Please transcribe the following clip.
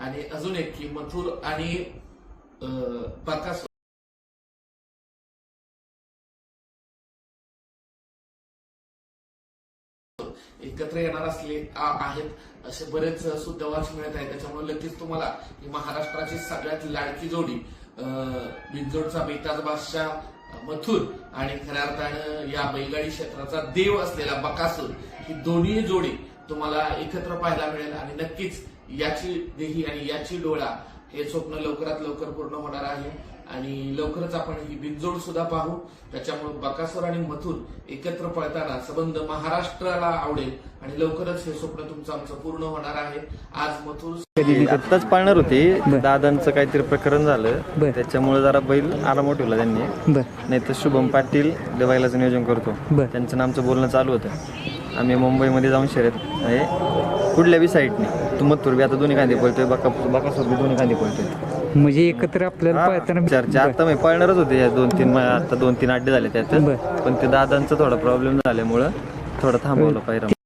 आणि अजून एक की मथुर आणि अं, एकत्र येणार असले आहेत असे बरेच सुद्धा मिळत आहेत. त्याच्यामुळे लगेच तुम्हाला ही महाराष्ट्राची सगळ्यात लाडकी जोडी बिंजोडचा बेताज बादशाह मथुर आणि खऱ्या अर्थानं या बैलगाडी क्षेत्राचा देव असलेला बकासूर ही दोन्ही जोडी तुम्हाला एकत्र पाहायला मिळेल आणि नक्कीच याची देही आणि याची डोळा हे स्वप्न लवकरात लवकर पूर्ण होणार आहे. आणि लवकरच आपण ही बिनजोड सुद्धा पाहू. त्याच्यामुळे बकासूर आणि मथुर एकत्र पळताना संबंध महाराष्ट्राला आवडेल आणि लवकरच हे स्वप्न तुमचं आमचं पूर्ण होणार आहे. आज मथुर आत्ताच पाळणार होती. दादांचं काहीतरी प्रकरण झालं. त्याच्यामुळे जरा बैल आराम ठेवला त्यांनी. बर. नाही तर शुभम पाटील बैलाचं नियोजन करतो. त्यांचं आमचं बोलणं चालू होतं. आम्ही मुंबईमध्ये जाऊन शर्यत म्हणजे कुठल्या बी साईडने. तू मथुर बी आता दोन्ही कांदे पळतोय बका बकासूर बी दोन्ही कांदे पळतोय. म्हणजे एकत्र आपल्याला पळताना चर्चा आता मी पळणारच होते या दोन तीन आता दोन तीन अड्डे झाले त्यात. पण ते दादांचा थोडा प्रॉब्लेम झाल्यामुळं थोडं थांबवलं पाहिजे